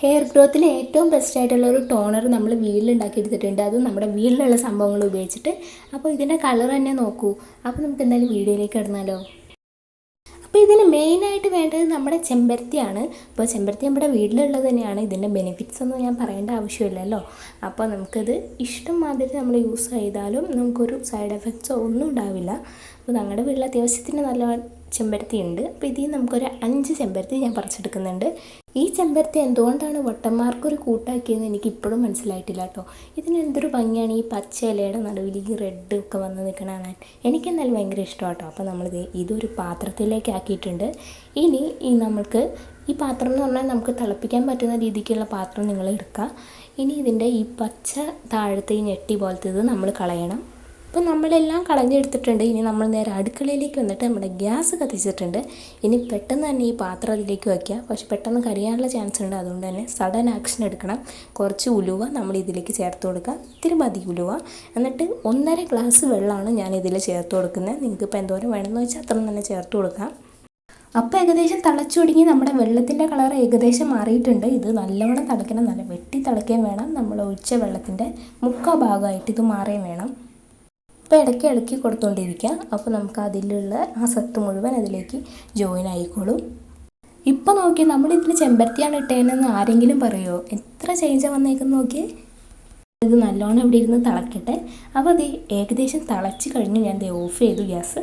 Hair ഗ്രോത്തിന് ഏറ്റവും best ആയിട്ടുള്ള ഒരു ടോണർ നമ്മൾ വീട്ടിലുണ്ടാക്കി എടുത്തിട്ടുണ്ട് അത് നമ്മുടെ വീട്ടിലുള്ള സംഭവങ്ങൾ ഉപയോഗിച്ചിട്ട്. അപ്പോൾ ഇതിന്റെ കളർ തന്നെ നോക്കൂ. അപ്പോൾ നമുക്ക് എന്തായാലും വീഡിയോയിലേക്ക് കിടന്നാലോ? അപ്പോൾ ഇതിന് മെയിനായിട്ട് വേണ്ടത് നമ്മുടെ ചെമ്പരത്തിയാണ്. അപ്പോൾ ചെമ്പരത്തി നമ്മുടെ വീട്ടിലുള്ളത് തന്നെയാണ്. ഇതിന്റെ ബെനിഫിറ്റ്സ് ഒന്നും ഞാൻ പറയേണ്ട ആവശ്യമില്ലല്ലോ. അപ്പോൾ നമുക്കത് ഇഷ്ടം മാതിരി നമ്മൾ യൂസ് ചെയ്താലും നമുക്കൊരു സൈഡ് എഫക്ട്സോ ഒന്നും ഉണ്ടാവില്ല. അപ്പോൾ ഞങ്ങളുടെ വീട്ടിൽ അത്യാവശ്യത്തിന് നല്ല ചെമ്പരത്തി ഉണ്ട് അപ്പോൾ ഇതിൽ നമുക്കൊരു അഞ്ച് ചെമ്പരത്തി ഞാൻ പറിച്ചെടുക്കുന്നുണ്ട്. ഈ ചെമ്പരത്തി എന്തുകൊണ്ടാണ് വട്ടന്മാർക്കൊരു കൂട്ടാക്കിയെന്ന് എനിക്ക് ഇപ്പോഴും മനസ്സിലായിട്ടില്ല കേട്ടോ. ഇതിന് എന്തൊരു ഭംഗിയാണ് ഈ പച്ച ഇലയുടെ നടുവിൽ ഈ റെഡ് ഒക്കെ വന്ന് നിൽക്കണ കാണാൻ. എനിക്ക് എന്തായാലും ഭയങ്കര ഇഷ്ടമാണ് കേട്ടോ. അപ്പോൾ നമ്മളിത് ഇതൊരു പാത്രത്തിലേക്ക് ആക്കിയിട്ടുണ്ട്. ഇനി ഈ നമ്മൾക്ക് ഈ പാത്രം എന്ന് പറഞ്ഞാൽ നമുക്ക് തിളപ്പിക്കാൻ പറ്റുന്ന രീതിക്കുള്ള പാത്രം നിങ്ങൾ എടുക്കുക. ഇനി ഇതിന്റെ ഈ പച്ച താഴത്തെ ഈ ഞെട്ടി പോലത്തെ ഇത് നമ്മൾ കളയണം. അപ്പോൾ നമ്മളെല്ലാം കളഞ്ഞെടുത്തിട്ടുണ്ട്. ഇനി നമ്മൾ നേരെ അടുക്കളയിലേക്ക് വന്നിട്ട് നമ്മുടെ ഗ്യാസ് കത്തിച്ചിട്ടുണ്ട്. ഇനി പെട്ടെന്ന് തന്നെ ഈ പാത്രം അതിലേക്ക് വയ്ക്കുക. പക്ഷെ പെട്ടെന്ന് കരിയാനുള്ള ചാൻസ് ഉണ്ട്. അതുകൊണ്ട് തന്നെ സഡൻ ആക്ഷൻ എടുക്കണം. കുറച്ച് ഉലുവ നമ്മൾ ഇതിലേക്ക് ചേർത്ത് കൊടുക്കുക. ഇത്തിരി മതി ഉലുവ. എന്നിട്ട് ഒന്നര ഗ്ലാസ് വെള്ളമാണ് ഞാൻ ഇതിൽ ചേർത്ത് കൊടുക്കുന്നത്. നിങ്ങൾക്ക് ഇപ്പോൾ എന്തോരം വേണമെന്ന് വെച്ചാൽ അത്ര തന്നെ ചേർത്ത് കൊടുക്കാം. അപ്പോൾ ഏകദേശം തിളച്ചു തുടങ്ങി നമ്മുടെ വെള്ളത്തിന്റെ കളർ ഏകദേശം മാറിയിട്ടുണ്ട്. ഇത് നല്ലവണ്ണം തിളയ്ക്കണം. നല്ല വെട്ടി തിളയ്ക്കുകയും വേണം. നമ്മൾ ഒഴിച്ച വെള്ളത്തിന്റെ മുക്കാ ഭാഗമായിട്ട് ഇത് മാറുകയും വേണം. അപ്പോൾ ഇടയ്ക്ക് ഇളക്കി കൊടുത്തുകൊണ്ടിരിക്കുക അപ്പോൾ നമുക്ക് അതിലുള്ള ആ സത്ത് മുഴുവൻ അതിലേക്ക് ജോയിൻ ആയിക്കോളും. ഇപ്പോൾ നോക്കി നമ്മൾ ഇതിന് ചെമ്പരത്തിയാണ് ഇട്ടേനെന്ന് ആരെങ്കിലും പറയുമോ എത്ര ചേഞ്ചാണ് വന്നേക്കെന്ന് നോക്കി ഇത് നല്ലോണം ഇവിടെ ഇരുന്ന് തിളക്കട്ടെ. അപ്പോൾ അത് ഏകദേശം തിളച്ച് കഴിഞ്ഞ് ഞാൻ ദേ ഓഫ് ചെയ്തു ഗ്യാസ്.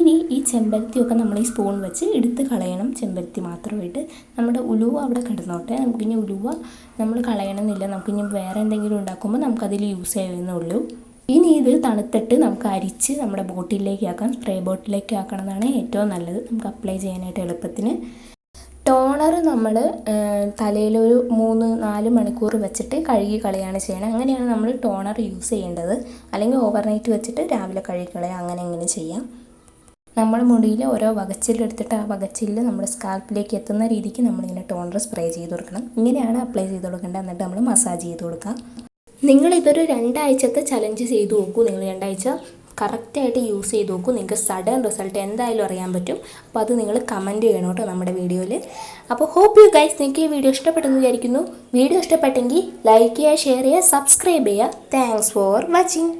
ഇനി ഈ ചെമ്പരത്തിയൊക്കെ നമ്മൾ ഈ സ്പൂൺ വെച്ച് എടുത്ത് കളയണം. ചെമ്പരത്തി മാത്രമായിട്ട്. നമ്മുടെ ഉലുവ അവിടെ കിടന്നോട്ടെ. നമുക്കിനി ഉലുവ നമ്മൾ കളയണമെന്നില്ല. നമുക്കിനി വേറെ എന്തെങ്കിലും ഉണ്ടാക്കുമ്പോൾ നമുക്കതിൽ യൂസ് ചെയ്യുന്നുള്ളൂ ഇനി ഇത് തണുത്തിട്ട് നമുക്ക് അരിച്ച് നമ്മുടെ ബോട്ടിലേക്ക് ആക്കാം. സ്പ്രേ ബോട്ടിലേക്ക് ആക്കണമെന്നാണ് ഏറ്റവും നല്ലത്. നമുക്ക് അപ്ലൈ ചെയ്യാനായിട്ട് എളുപ്പത്തിന്. ടോണർ നമ്മൾ തലയിൽ ഒരു മൂന്ന് നാല് മണിക്കൂർ വെച്ചിട്ട് കഴുകി കളയാണ് ചെയ്യണം. അങ്ങനെയാണ് നമ്മൾ ടോണർ യൂസ് ചെയ്യേണ്ടത്. അല്ലെങ്കിൽ ഓവർനൈറ്റ് വെച്ചിട്ട് രാവിലെ കഴുകി കളയാം. അങ്ങനെ എങ്ങനെ ചെയ്യാം. നമ്മൾ മുടിയിൽ ഓരോ വകച്ചിലെടുത്തിട്ട് ആ വകച്ചിൽ നമ്മുടെ സ്കാൽപ്പിലേക്ക് എത്തുന്ന രീതിക്ക് നമ്മളിങ്ങനെ ടോണർ സ്പ്രേ ചെയ്ത് കൊടുക്കണം. ഇങ്ങനെയാണ് അപ്ലൈ ചെയ്ത് കൊടുക്കേണ്ടത്. എന്നിട്ട് നമ്മൾ മസാജ് ചെയ്ത് കൊടുക്കാം. നിങ്ങളിതൊരു രണ്ടാഴ്ചത്തെ ചലഞ്ച് ചെയ്ത് നോക്കൂ. നിങ്ങൾ രണ്ടാഴ്ച കറക്റ്റായിട്ട് യൂസ് ചെയ്ത് നോക്കൂ. നിങ്ങൾക്ക് സഡൻ റിസൾട്ട് എന്തായാലും അറിയാൻ പറ്റും. അപ്പോൾ അത് നിങ്ങൾ കമന്റ് ചെയ്യണം കേട്ടോ നമ്മുടെ വീഡിയോയിൽ അപ്പോൾ ഹോപ്പ് യു ഗൈസ് നിങ്ങൾക്ക് ഈ വീഡിയോ ഇഷ്ടപ്പെട്ടെന്ന് വിചാരിക്കുന്നു. വീഡിയോ ഇഷ്ടപ്പെട്ടെങ്കിൽ ലൈക്ക് ചെയ്യുക ഷെയർ ചെയ്യുക സബ്സ്ക്രൈബ് ചെയ്യുക. Thanks for watching